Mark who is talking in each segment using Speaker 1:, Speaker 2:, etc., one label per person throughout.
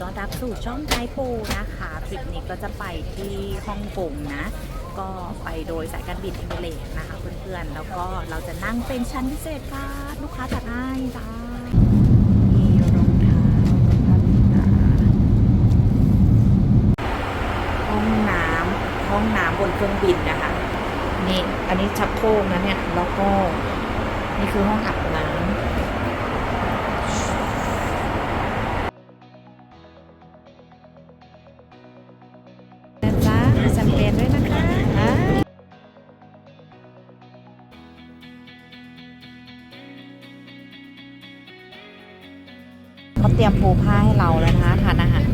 Speaker 1: ต้อนรับสู่ช่องไทยปูนะคะทริปนี้ก็จะไปที่ฮ่องกงนะ ก็ไปโดยสายการบินเอมิเรตส์นะคะ เพื่อนๆ แล้วก็เราจะนั่งเป็นชั้นพิเศษค่ะ ลูกค้าจัดให้จ้ามีรองเท้าผ้าปิดตาห้องน้ำห้องน้ำบนเครื่องบินนะคะ นี่ อันนี้ชักโครกนะเนี่ย แล้วก็ นี่คือห้องอาบน้ เตรียมปูผ้าให้เราแล้วนะคะทานอาหาร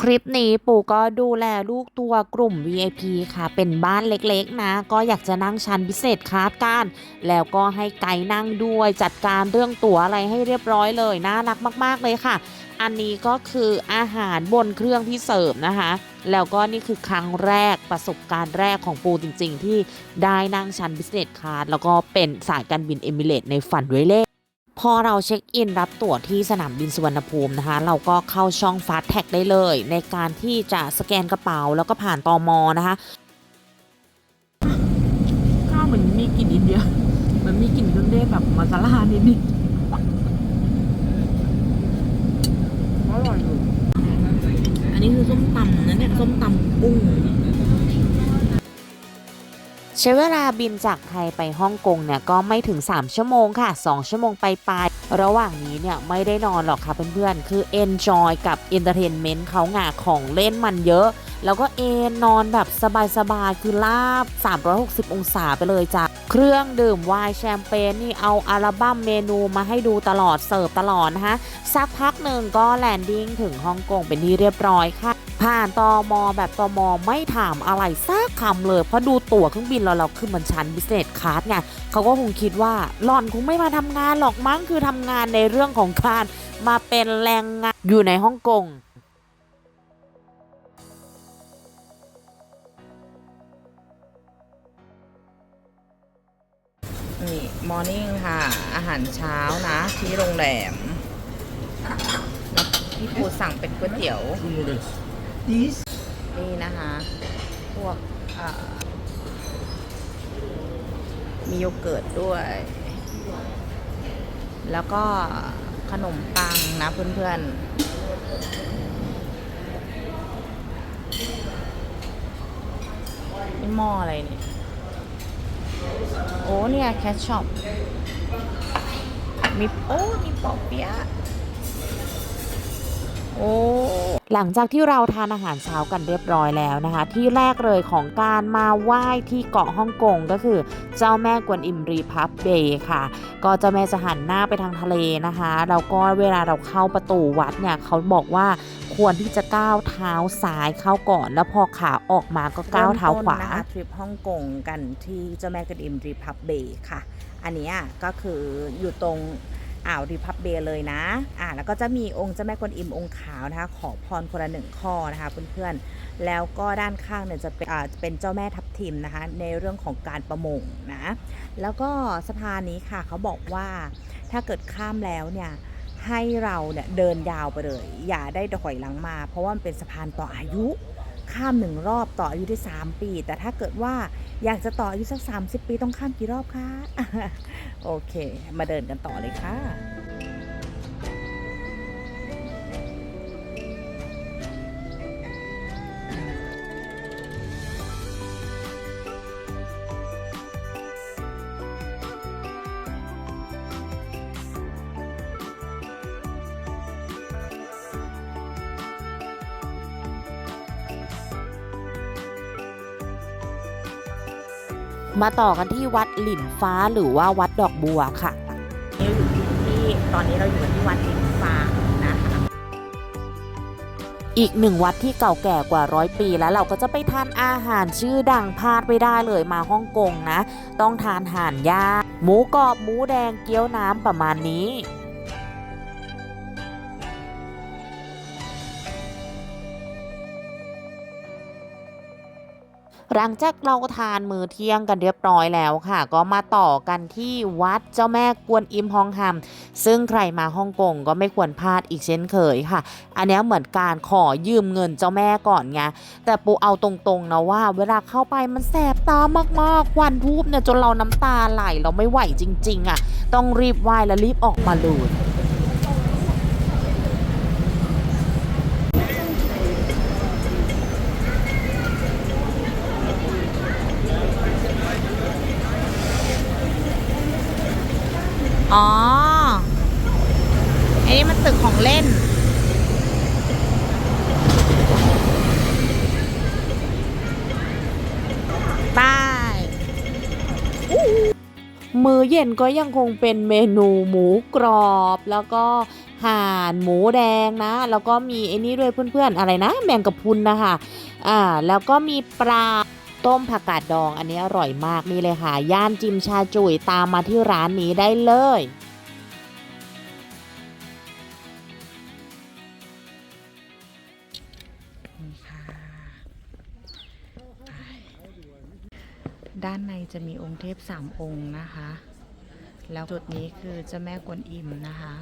Speaker 1: คลิปนี้ปู่ก็ดูแลลูกตัวกลุ่ม VIP ค่ะ เป็นบ้านเล็กๆนะ ก็อยากจะนั่งชั้นพิเศษคาดการ แล้วก็ให้ไกด์นั่งด้วยจัดการเรื่องตั๋วอะไรให้เรียบร้อยเลยน่ารักมากๆเลยค่ะ อันนี้ก็คืออาหารบนเครื่องที่เสิร์ฟนะคะ แล้วก็นี่คือครั้งแรกประสบการณ์แรกของปูจริง ๆ ที่ได้นั่งชั้น Business Class แล้วก็เป็นสายการบินเอมิเรตในฝันด้วยเล่ พอเราเช็คอินรับตั๋วที่สนามบินสุวรรณภูมินะคะ เราก็เข้าช่องฟาสแท็กได้เลย ในการที่จะสแกนกระเป๋าแล้วก็ผ่านตอมอนะคะ
Speaker 2: ข้าวเหมือนมีกลิ่นอินเดียเหมันมีกลิ่นเครื่องเทศแบบมาซาลานิดนิดอร่อยอยู่
Speaker 1: อันนี้คือส้มตำนะเนี่ยส้มตำกุ้ง
Speaker 3: ใช้เวลาบินจากไทยไปฮ่องกงเนี่ยก็ไม่ถึง 3 ชั่วโมงค่ะ 2 ชั่วโมงไปปลายระหว่างนี้เนี่ยไม่ได้นอนหรอกค่ะเพื่อนๆ คือ enjoy กับ entertainment เขาหงาของเล่นมันเยอะ แล้วก็เอนนอนแบบสบายๆ คือลาบ 360 องศาไปเลยจ้ะ เครื่องดื่มไวน์แชมเปญนี่เอาอัลบั้มเมนูมาให้ดูตลอดเสิร์ฟตลอดนะคะ สักพักหนึ่งก็แลนดิ้งถึงฮ่องกงเป็นที่เรียบร้อยค่ะ ผ่านตอมอแบบตอมอไม่ถามอะไรสักคำเลย เพราะดูตั๋วเครื่องบินเราเราคือมันชั้น business class ไงเขาก็คงคิดว่าหล่อนคงไม่มาทำงานหรอกมั้งคือทำงานในเรื่องของการมาเป็นแรงงานอยู่ในฮ่องกง
Speaker 1: นี่มอร์นิ่งค่ะ อาหารเช้านะ ที่โรงแรมแล้วพี่ปูสั่งเป็นก๋วยเตี๋ยว
Speaker 2: this
Speaker 1: นี่นะคะ พวกเอ่อมีโยเกิร์ตด้วย แล้วก็ขนมปังนะเพื่อนๆนี่หม้ออะไรเนี่ย โอ้เนี่ยแคชช็อปมีโอ้มีปอเปี๊ยะโอ้
Speaker 3: หลังจากที่เราทานอาหารเช้ากันเรียบร้อยแล้วนะคะ ที่แรกเลยของการมาไหว้ที่เกาะฮ่องกงก็คือ เจ้าแม่กวนอิมรีพับเบย์ค่ะ ก็เจ้าแม่จะหันหน้าไปทางทะเลนะคะแล้วก็เวลาเราเข้าประตูวัดเนี่ยเขาบอกว่า ควรที่จะก้าวเท้าซ้ายเข้าก่อน แล้วพอขาออกมาก็ก้าวเท้าขวา
Speaker 1: ริ่มต้นนะคะทริปฮ่องกงกันที่เจ้าแม่กวนอิมรีพับเบย์ค่ะ อันเนี้ยก็คืออยู่ตรงอ่าวรีพับเบย์เลยนะอ่าแล้วก็จะมีองค์เจ้าแม่กวนอิมองค์ขาวนะคะ ขอพรคนละหนึ่งข้อนะคะเพื่อนๆ แล้วก็ด้านข้างเนี่ยจะเป็นอ่าเป็นเจ้าแม่ทับทิมนะคะ ในเรื่องของการประมงนะ แล้วก็สะพานนี้ค่ะเขาบอกว่าถ้าเกิดข้ามแล้วเนี่ย ให้เราเนี่ยเดินยาวไปเลย อย่าได้ถอยหลังมา เพราะว่ามันเป็นสะพานต่ออายุข้ามหนึ่งรอบต่ออายุได้ 3 ปี แต่ถ้าเกิดว่าอยากจะต่ออายุสัก 30 ปีต้องข้ามกี่รอบคะ โอเค มาเดินกันต่อเลยค่ะ
Speaker 3: มาต่อกันที่วัดหลินฟ้าหรือว่าวัดดอกบัวค่ะ
Speaker 1: นี่อยู่ที่ตอนนี้เราอยู่กันที่วัดลินฟางนะคะ
Speaker 3: อีกหนึ่งวัดที่เก่าแก่กว่าร้อยปีแล้วเราก็จะไปทานอาหารชื่อดังพลาดไม่ได้เลยมาฮ่องกงนะ ต้องทานห่านย่างหมูกรอบหมูแดงเกี๊ยวน้ำประมาณนี้ หลังจากเราทานมื้อเที่ยงกันเรียบร้อยแล้วค่ะ ก็มาต่อกันที่วัดเจ้าแม่กวนอิมฮองฮัมซึ่งใครมาฮ่องกงก็ไม่ควรพลาดอีกเช่นเคยค่ะ อันนี้เหมือนการขอยืมเงินเจ้าแม่ก่อนไงแต่ปูเอาตรงๆนะว่า เวลาเข้าไปมันแสบตามากๆควันทูบเนี่ยจนเราน้ำตาไหลเราไม่ไหวจริง ๆอะต้องรีบไหว้และรีบออกมาเลย
Speaker 4: อ๋อ อันนี้มันตึกของ เล่นบาย
Speaker 3: มื้อเย็นก็ยังคงเป็นเมนูหมูกรอบแล้วก็ห่านหมูแดงนะ แล้วก็มีไอ้นี่ด้วยเพื่อนๆ อะไรนะ แมงกะพรุนนะคะอ่าแล้วก็มีปลาต้มผักกาดดองอันนี้อร่อยมากนี่เลยค่ะ ย่านจิมชาจุยตามมาที่ร้านนี้ได้เลย
Speaker 1: ด้านในจะมีองค์เทพสามองค์นะคะ แล้วจุดนี้คือเจ้าแม่กวนอิมนะคะ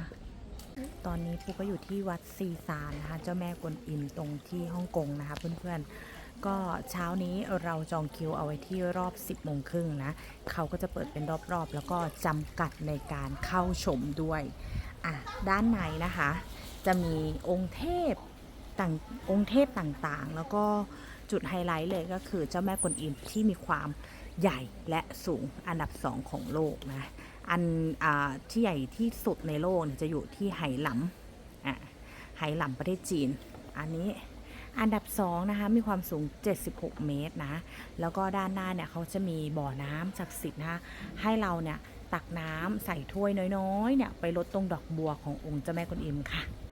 Speaker 1: ตอนนี้ปูก็อยู่ที่วัดซีซานนะคะ เจ้าแม่กวนอิมตรงที่ฮ่องกงนะคะ เพื่อนๆ ก็เช้านี้เราจองคิวเอาไว้ที่รอบ 10โมงครึ่งนะ เขาก็จะเปิดเป็นรอบๆ แล้วก็จำกัดในการเข้าชมด้วย อะ ด้านในนะคะ จะมีองค์เทพต่างองค์เทพต่างๆ แล้วก็จุดไฮไลท์เลยก็คือเจ้าแม่กวนอิมที่มีความ ใหญ่และสูงอันดับสองของโลกนะ อันอที่ใหญ่ที่สุดในโลกเนี่ยจะอยู่ที่ไหหลำอะไหหลำประเทศจีน อันนี้อันดับสองนะคะมีความสูง 76 เมตรนะ แล้วก็ด้านหน้าเนี่ยเขาจะมีบ่อน้ำศักดิ์สิทธิ์นะคะให้เราเนี่ยตักน้ำใส่ถ้วยน้อยๆเนี่ยไปลดตรงดอกบัวขององค์เจ้าแม่กวนอิมค่ะ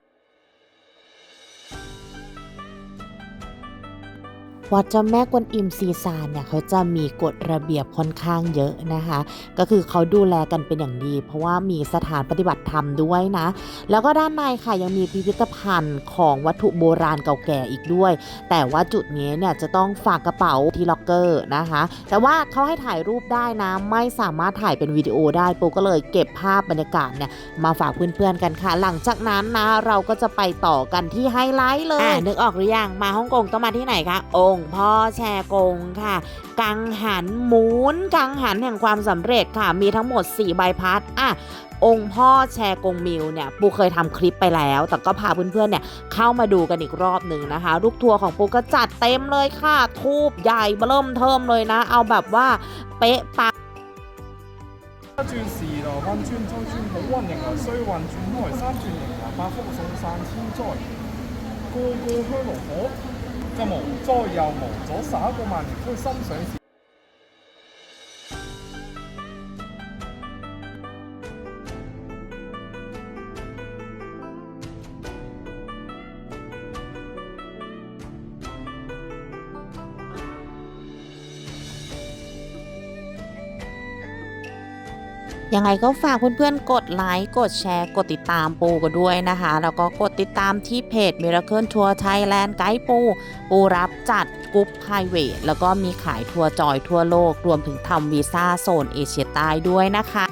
Speaker 3: วัดเจ้าแม่กวนอิมซีซานเนี่ยเขาจะมีกฎระเบียบค่อนข้างเยอะนะคะ ก็คือเขาดูแลกันเป็นอย่างดี เพราะว่ามีสถานปฏิบัติธรรมด้วยนะ แล้วก็ด้านในค่ะยังมีพิพิธภัณฑ์ของวัตถุโบราณเก่าแก่อีกด้วย แต่ว่าจุดนี้เนี่ยจะต้องฝากกระเป๋าที่ล็อกเกอร์นะคะ แต่ว่าเขาให้ถ่ายรูปได้นะ ไม่สามารถถ่ายเป็นวิดีโอได้ปูก็เลยเก็บภาพบรรยากาศเนี่ยมาฝากเพื่อนๆกันค่ะ หลังจากนั้นนะเราก็จะไปต่อกันที่ไฮไลท์เลยนึกออกหรือยังมาฮ่องกงต้องมาที่ไหนคะองค์พ่อแชกงค่ะ กังหันหมุน กังหันแห่งความสำเร็จค่ะ มีทั้งหมด 4 ใบพัด อ่ะ องค์พ่อแชกงมิวเนี่ย ปูเคยทำคลิปไปแล้ว แต่ก็พาเพื่อนๆ เนี่ย เข้ามาดูกันอีกรอบหนึ่งนะคะ ลูกทัวร์ของปูก็จัดเต็มเลยค่ะ ทูบใหญ่เริ่มเทิมเลยนะ เอาแบบว่าเป๊ะปัง
Speaker 5: 一转时来运转周转好运迎来衰运转开三转迎来百福送散千灾，个个香炉火， 就無災又無阻，灑過萬年灰心想
Speaker 3: ยังไงก็ฝากเพื่อนๆ กดไลค์ กดแชร์ กดติดตามปูกันด้วยนะคะ แล้วก็กดติดตามที่เพจ Miracle Tour Thailand ไกด์ปู ปูรับจัดกรุ๊ปไพรเวทแล้วก็มีขายทัวร์จอยทั่วโลก รวมถึงทำวีซ่าโซนเอเชียใต้ด้วยนะคะ